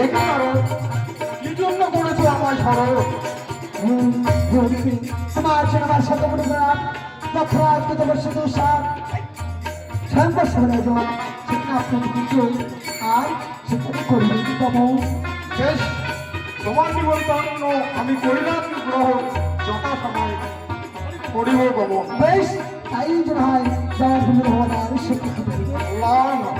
দেখি কারণ কি জন্য করেছ আমার স্মরণ তোমার জন্য আমার শত কোটি প্রণাম দক্ষরাজ কত বর্ষ দুঃসার স্বয়ং বর্ষ বলে যাও সেখানে আপনাকে কিছু আর সেখানে করবে কি পাবো বেশ তোমার নিমন্ত্রণ আমি করিলাম গ্রহণ যথা সময় করিব গমন বেশ তাই যেন হয় যাওয়ার জন্য ভবন আর হবে আল্লাহ।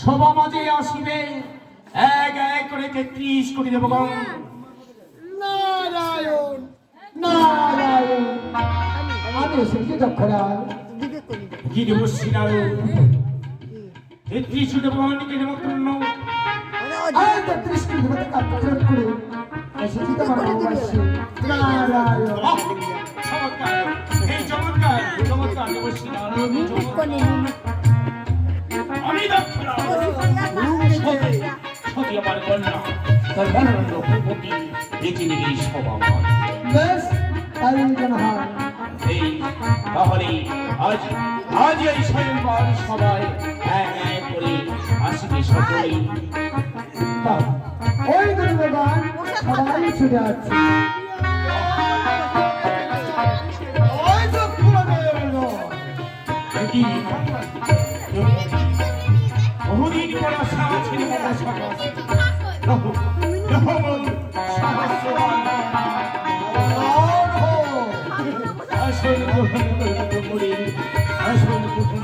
সভা মাঝে আসিবে। এক এক করে তেত্রিশ কোটি দেবগণ। নারায়ণ নারায়ণ। আমি এসেছি দক্ষরাজ কি দেবশ্রী নারায়ণ। তেত্রিশ দেবগণকে নিমন্ত্রণ আজ তেত্রিশ কোটি দেবতা কাপড় করে? এসেছি তোমার ভালোবাসি নারায়ণ। চমৎকার। এই চমৎকার। চমৎকার। দেবশ্রী নারায়ণ। চমৎকার। কন্যা তার মনোরঞ্জন ভূপতি নেবে এই আমার। হয় এই তাহলে আজ আজ এই স্বয়ংবর সবাই এক এক করে আসবে সকলেই ওই দুর্গবান সবাই ছুটে আসছে করতে করে আসল গ্রহণ করতে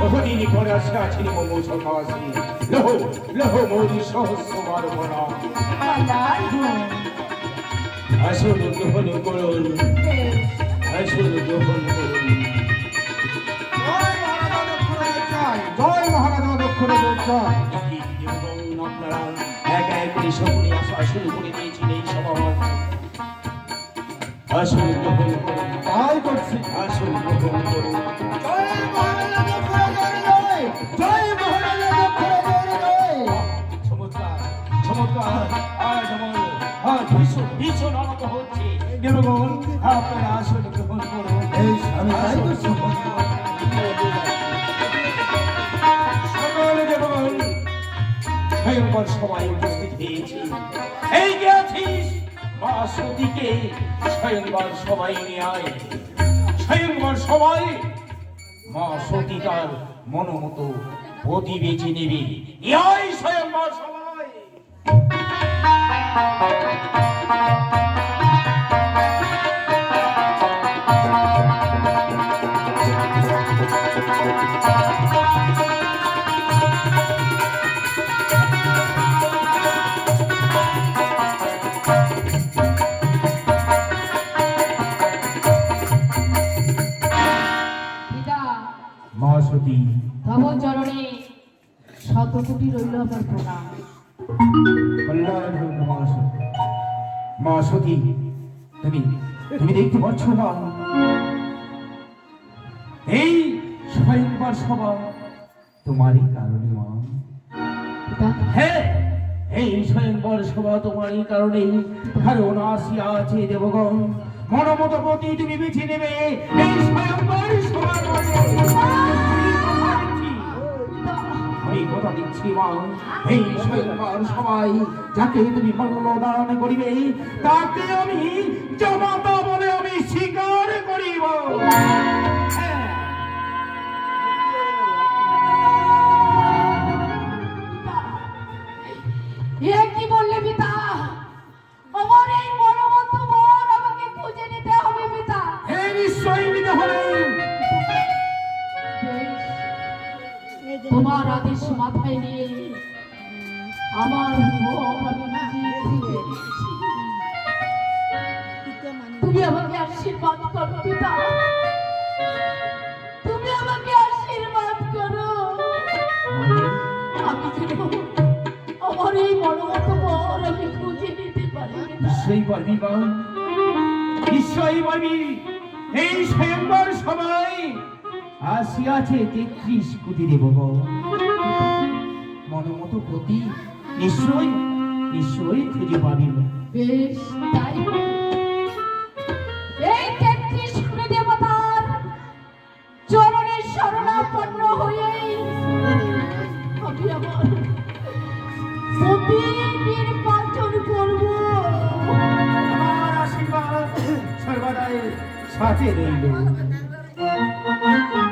বহুদিন পরে আশা আছে মমা সমাজ লহ লহ মৌরি সহস্রবার বনা আসল গ্রহণ করুন। আসল গ্রহণ করুন। জয় মহারাজা জয়। আপনারা এক এক করে সকলে আসা শুরু করে দিয়েছেন এই সভা। আসল গ্রহণ করুন। তাই করছি। আসল গ্রহণ করুন। ভীষণ ভীষণ আনন্দ হচ্ছে। দেবগণ আপনারা আসল গ্রহণ করুন এই আমি তাই আসল করছি। গ্রহণ করুন। সকল দেবগণ স্বয়ংবর সবাই উপস্থিত হয়েছি। এই যে আছিস মা সতীকে স্বয়ংবর সবাই নিয়ে আয়। স্বয়ংবর সবাই মা সতী তার মনোমতো পতি বেছে নেবে। ইহাই স্বয়ংবর সবাই। সতী তব চরণে শত কোটি রইল আমার প্রণাম। মা সতী তুমি তুমি দেখতে পাচ্ছ এই স্বয়ংবার সভা তোমারই কারণে মা। এই স্বয়ংবর সভা তোমার এই কারণে। ধারণা আসিয়া আছে দেবগণ। প্রতি তুমি বেছে নেবে এই স্বয়ংবর সভা। আমি দিচ্ছি মা। এই স্বয়ংবর সবাই, যাকে তুমি মঙ্গলদান করিবে, তাকে আমি জমাতা বলে আমি স্বীকার করিব। তুমি আমাকে আশীর্বাদ করো পিতা। তুমি আমাকে আশীর্বাদ করো। আমি যেন আমার এই মনোমত বোন আমি খুঁজে নিতে পারি নিশ্চয়ই পারবি মা। নিশ্চয়ই পারবি। এই স্বয়ংবর সবাই আসিয়াছে তেত্রিশ কোটি দেব মনমত প্রতি নিশ্চয়ই নিশ্চয়ই খুঁজে পাবি বেশ তাই। সাথে রইল সতী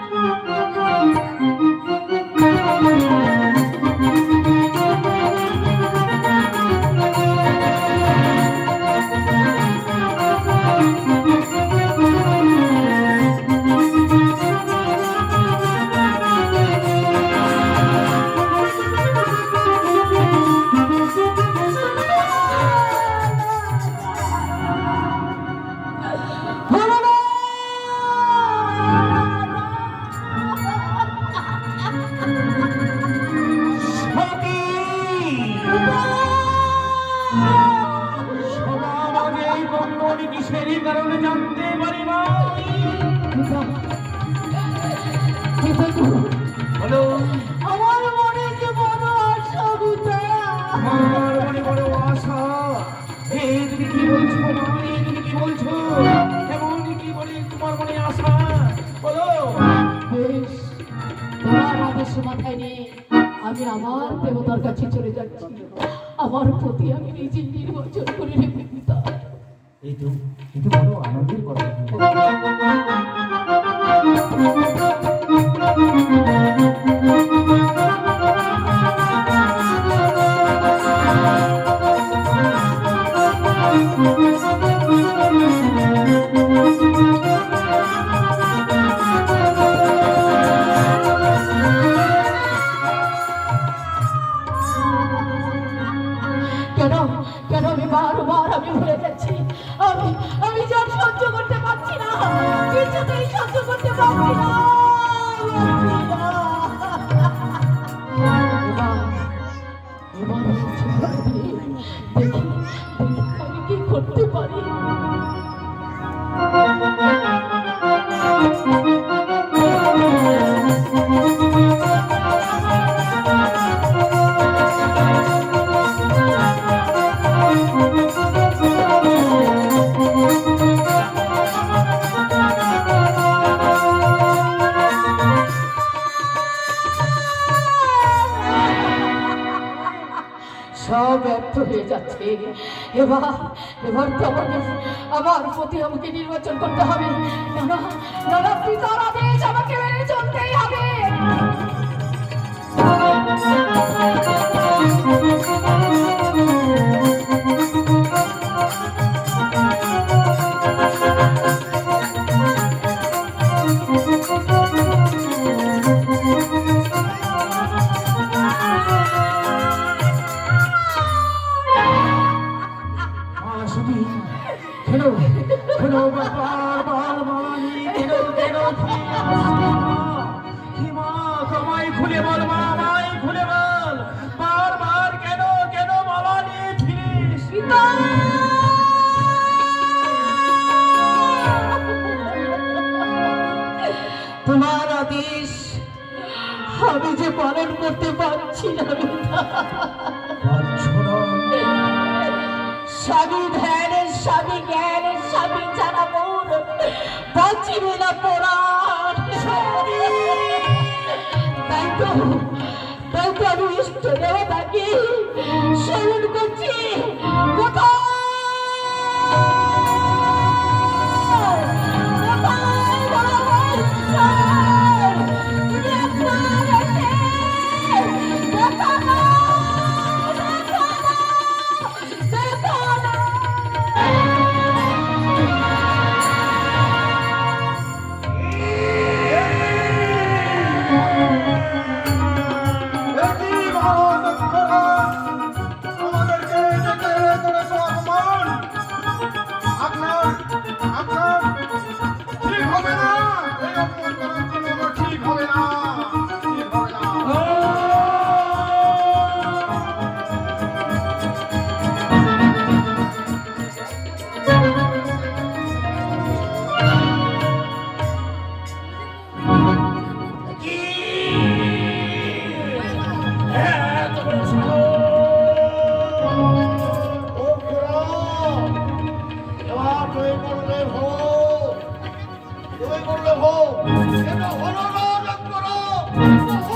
এই তো এই আনন্দের কথা কেন? কেন আমি বারবার আমি ভুলে যাচ্ছি? আমি আমি সহ্য করতে পারছি না। কিছুতেই সহ্য করতে পারছি না। ব্যর্থ হয়ে যাচ্ছে। এবার এবার তো আমাকে আমার প্রতি আমাকে নির্বাচন করতে হবে। না না পিতার আদেশ আমাকে মেনে চলতেই হবে। তাকে আমি ঈশ্বরেও তাকে স্মরণ করছি। Thank you.